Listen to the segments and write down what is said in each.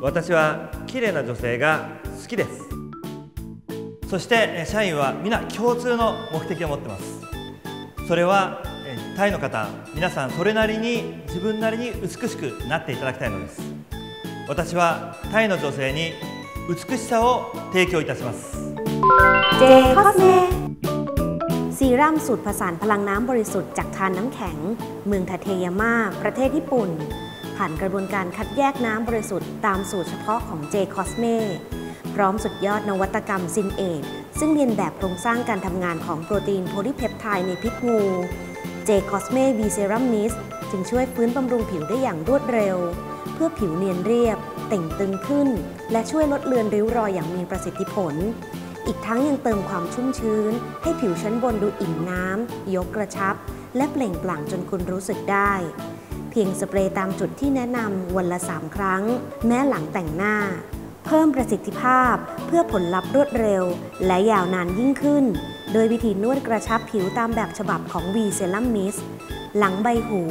私は綺麗な女性が好きですそして社員は皆共通の目的を持ってますそれはタイの方皆さんそれなりに自分なりに美しくなっていただきたいのです私はタイの女性に美しさを提供いたします J Cosme ซีรั่มสูตรผสานพลังน้ำบริสุทธิ์จากทานน้ำแข็ง เมืองทาเทยาม่าประเทศญี่ปุ่น ผ่านกระบวนการคัดแยกน้ำบริสุทธิ์ตามสูตรเฉพาะของ J Cosme พร้อมสุดยอดนวัตกรรมซินเอทซึ่งเรียนแบบโครงสร้างการทำงานของโปรตีนโพลีเพปไทด์ในพิษงู J Cosme V Serum Mist จึงช่วยฟื้นบำรุงผิวได้อย่างรวดเร็ว เพื่อผิวเนียนเรียบ เต่งตึงขึ้น และช่วยลดเลือนริ้วรอยอย่างมีประสิทธิผล อีกทั้งยังเติมความชุ่มชื้น ให้ผิวชั้นบนดูอิ่มน้ำยกกระชับ และเปล่งปลั่งจนคุณรู้สึกได้ พียงสเปรย์ตามจุดที่แนะนำวันละ 3 ครั้ง แม้หลังแต่งหน้า เพิ่มประสิทธิภาพเพื่อผลลัพธ์รวดเร็ว และยาวนานยิ่งขึ้น โดยวิธีนวดกระชับผิวตามแบบฉบับของ V Serum Mist หลังใบหู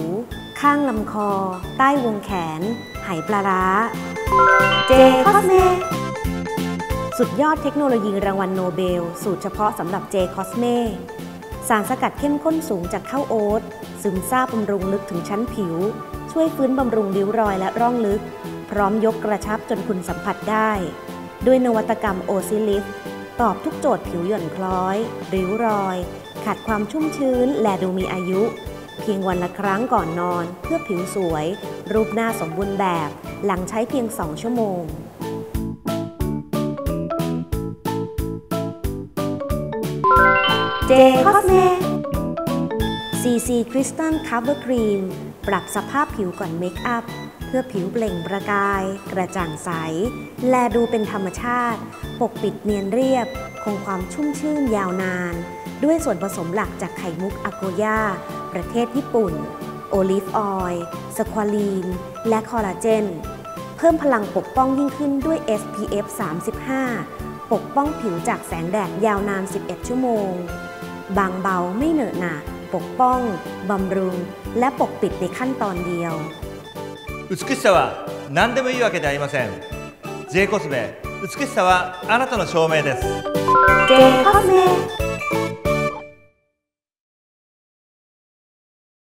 ข้างลำคอ ใต้วงแขน ไหปลาร้า เจคอสเมสุดยอดเทคโนโลยีรางวัลโนเบล สูตรเฉพาะสำหรับเจคอสเม สารสกัดเข้มข้นสูงจากข้าวโอ๊ตซึมซาบบำรุงลึกถึงชั้นผิว ช่วยฟื้นบำรุงริ้วรอยและร่องลึก พร้อมยกกระชับจนคุณสัมผัสได้ ด้วยนวัตกรรมโอซิลิฟตอบทุกโจทย์ผิวหย่อนคล้อย ริ้วรอย ขาดความชุ่มชื้น และดูมีอายุ เพียงวันละครั้งก่อนนอน เพื่อผิวสวย รูปหน้าสมบูรณ์แบบ หลังใช้เพียง 2 ชั่วโมง เจคอสเม CC Crystal Cover Cream ปรับสภาพผิวก่อนเมคอัพ เพื่อผิวเปล่งประกาย กระจ่างใส และดูเป็นธรรมชาติ ปกปิดเนียนเรียบ คงความชุ่มชื่นยาวนาน ด้วยส่วนผสมหลักจากไข่มุกอาโกย่า ประเทศญี่ปุ่น โอลิฟออยล์สควอลีน และคอลลาเจน เพิ่มพลังปกป้องยิ่งขึ้นด้วย SPF 35ปกป้องผิวจากแสงแดดยาวนาน 11 ชั่วโมง บางเบาไม่เหนอะหนะ ปกป้อง บำรุง และปกปิดในขั้นตอนเดียว 美しさは何でもいいわけではありません J コスメ美しさはあなたの証明です เจคอสเม